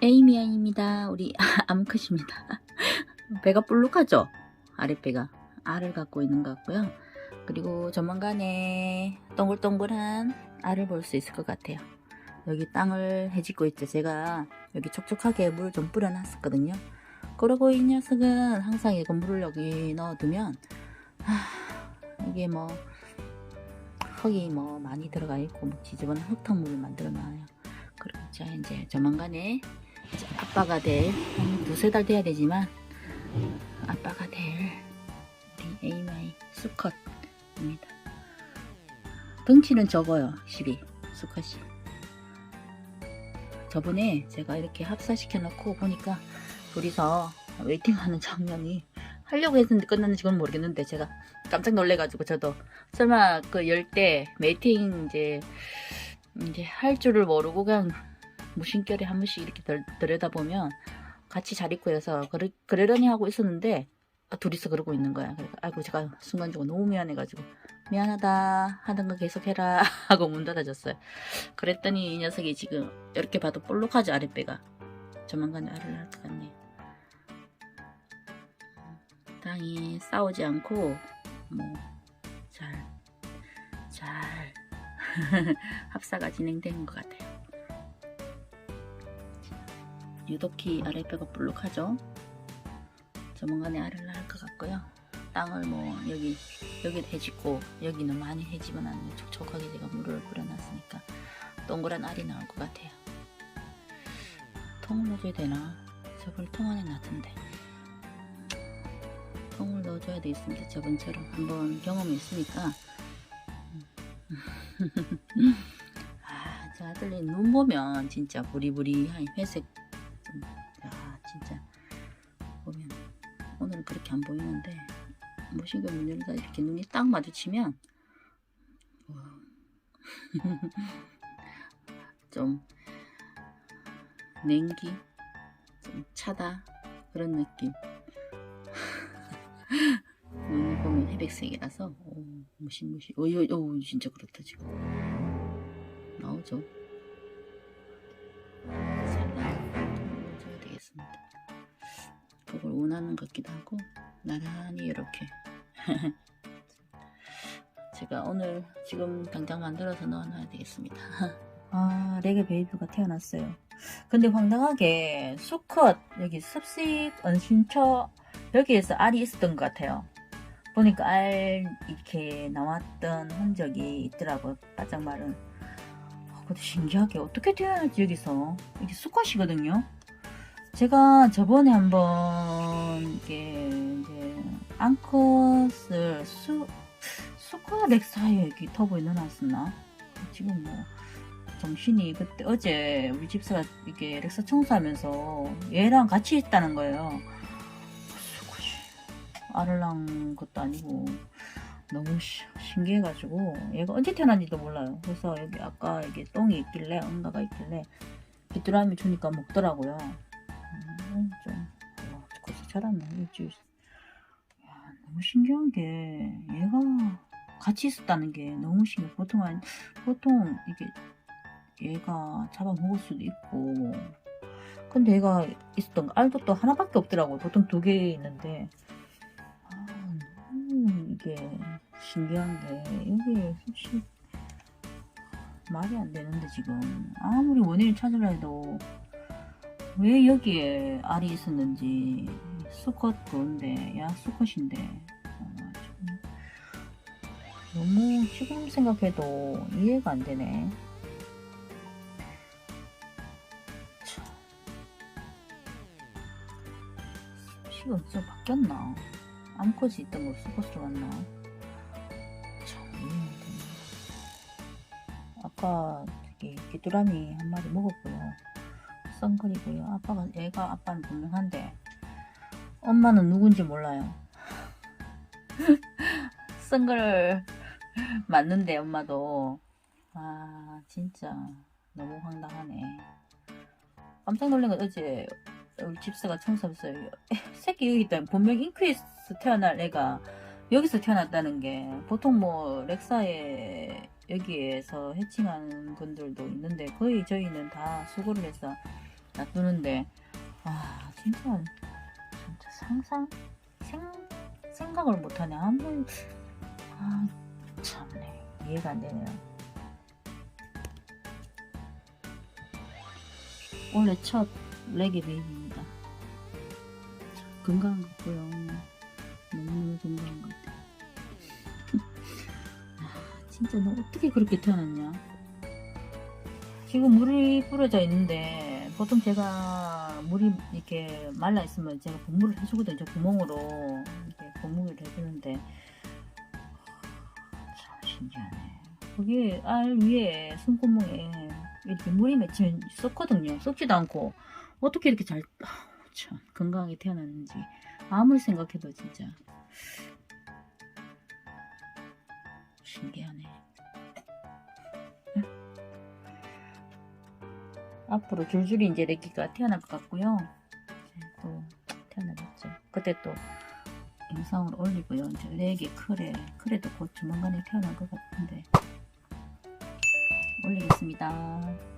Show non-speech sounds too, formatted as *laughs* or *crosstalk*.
에이미아입니다. 우리 *laughs* 암컷입니다. *laughs* 배가 볼록하죠? 아랫배가 알을 갖고 있는 것 같고요. 그리고 조만간에 동글동글한 알을 볼 수 있을 것 같아요. 여기 땅을 해짓고 있죠. 제가 여기 촉촉하게 물좀 뿌려놨었거든요. 그러고 이 녀석은 항상 이거 물을 여기 넣어두면 하, 이게 뭐 흙이 뭐 많이 들어가 있고 뭐 지저분한 흙탕물을 만들어 놔요. 그리고 자 이제 조만간에 아빠가 될한 두세 달 돼야 되지만 아빠가 될 우리 에이마이 수컷입니다. 덩치는 적어요, 실이 수컷이. 저번에 제가 이렇게 합사시켜 놓고 보니까 둘이서 웨이팅하는 장면이 하려고 했는데 끝났는지 그건 모르겠는데 제가 깜짝 놀래가지고 저도 설마 그열때 웨이팅 이제 이제 할 줄을 모르고 그냥 무심결에 한 번씩 이렇게 들, 들여다보면 같이 잘 있고 해서 그러, 그러려니 하고 있었는데 아, 둘이서 그러고 있는 거야. 그래서 아이고 제가 순간적으로 너무 미안해가지고 미안하다 하던 거 계속해라 *laughs* 하고 문 닫아줬어요. 그랬더니 이 녀석이 지금 이렇게 봐도 볼록하지 아랫배가 조만간에 알을 낳을 것 같네. 땅이 싸우지 않고 뭐잘잘 *laughs* 합사가 진행된 것 같아요. 유독히 아랫배가 볼록하죠. 조만간에 알을 낳을 것 같고요. 땅을 뭐 여기 여기 해짓고 여기는 많이 해집은 않는데 촉촉하게 제가 물을 뿌려놨으니까 동그란 알이 나올 것 같아요. 통을 넣어줘야 되나? 저걸 통 안에 놨던데 통을 넣어줘야 되겠습니다. 저번처럼 한번 경험이 있으니까 *laughs* 아, 저 아들이 눈 보면 진짜 부리부리한 회색 좀, 아, 진짜. 보면 오늘은 그렇게 안 보이는데 모신거 문 열다 이렇게 눈이 딱 마주치면 와. *laughs* 좀 냉기 좀 차다 그런 느낌. *laughs* 눈을 보면 회백색이라서 오, 무시무시. 어이 어 진짜 그렇다 지금. 나오죠 되겠습니다. 그걸 원하는 것 같기도 하고 나란히 이렇게. *laughs* 제가 오늘 지금 당장 만들어서 넣어놔야 되겠습니다. *laughs* 아 레게 베이비가 태어났어요. 근데 황당하게 수컷 여기 습식 언신처 여기에서 알이 있었던 것 같아요. 보니까 알 이렇게 나왔던 흔적이 있더라고요 바짝 마른. 아, 근데 신기하게 어떻게 태어났지 여기서? 이게 수컷이거든요 제가 저번에 한번 이게 이제 앙컷을 수 수컷 렉사에 여기 터보에 넣어놨었나 지금 뭐 정신이 그때 어제 우리 집사가 이게 렉사 청소하면서 얘랑 같이 있다는 거예요. 낳은 것도 아니고 너무 시- 신기해가지고 얘가 언제 태어난지도 몰라요. 그래서 여기 아까 이게 똥이 있길래 응가가 있길래 귀뚜라미 주니까 먹더라고요. 음, 좀 와, 벌써 자랐네 일주일. 야, 너무 신기한 게 얘가 같이 있었다는 게 너무 신기해. 보통 한 보통 이게 얘가 잡아먹을 수도 있고 근데 얘가 있었던 거 알도 또 하나밖에 없더라고요 보통 두 개 있는데 아 너무 이게 신기한 게 이게 혹시 말이 안 되는데 지금 아무리 원인을 찾으려 해도 왜 여기에 알이 있었는지 수컷 그건데 야 수컷인데 어, 좀 너무 지금 생각해도 이해가 안 되네. 시가 진짜 바뀌었나? 암컷이 있던 걸 수컷으로 갔나? 아까 저기 귀뚜라미 한 마리 먹었고요. 썬거리고요. 아빠가 얘가 아빠는 분명한데 엄마는 누군지 몰라요. *laughs* 썬걸 맞는데 엄마도 아 진짜 너무 황당하네. 깜짝 놀란 건 어제 우리 집사가 청소하면서 *laughs* 새끼 여기 있다. 분명 잉크에서 태어날 애가 여기서 태어났다는 게 보통 뭐 렉사에 여기에서 해칭하는 분들도 있는데 거의 저희는 다 수고를 해서 놔두는데 아 진짜 진짜 상상 생 생각을 못하네 아무 아 참네 이해가 안 되네요. 원래 첫 레게 베이비입니다. 건강한 것 같고요. 너무너무 건강한 것 같아요. *laughs* 아, 진짜 너 어떻게 그렇게 태어났냐? 지금 물이 뿌려져 있는데 보통 제가 물이 이렇게 말라 있으면 제가 분무를 해주거든요. 구멍으로 이렇게 분무를 해주는데 참 신기하네. 거기 알 위에 손구멍에 이렇게 물이 맺히면 썩거든요. 썩지도 않고 어떻게 이렇게 잘 참 건강하게 태어났는지 아무리 생각해도 진짜 신기하네. 앞으로 줄줄이 이제 레기가 태어날 것 같고요. 또 태어나겠죠. 그때 또 영상을 올리고요. 이제 레기 클에 클에도 곧 조만간에 태어날 것 같은데 올리겠습니다.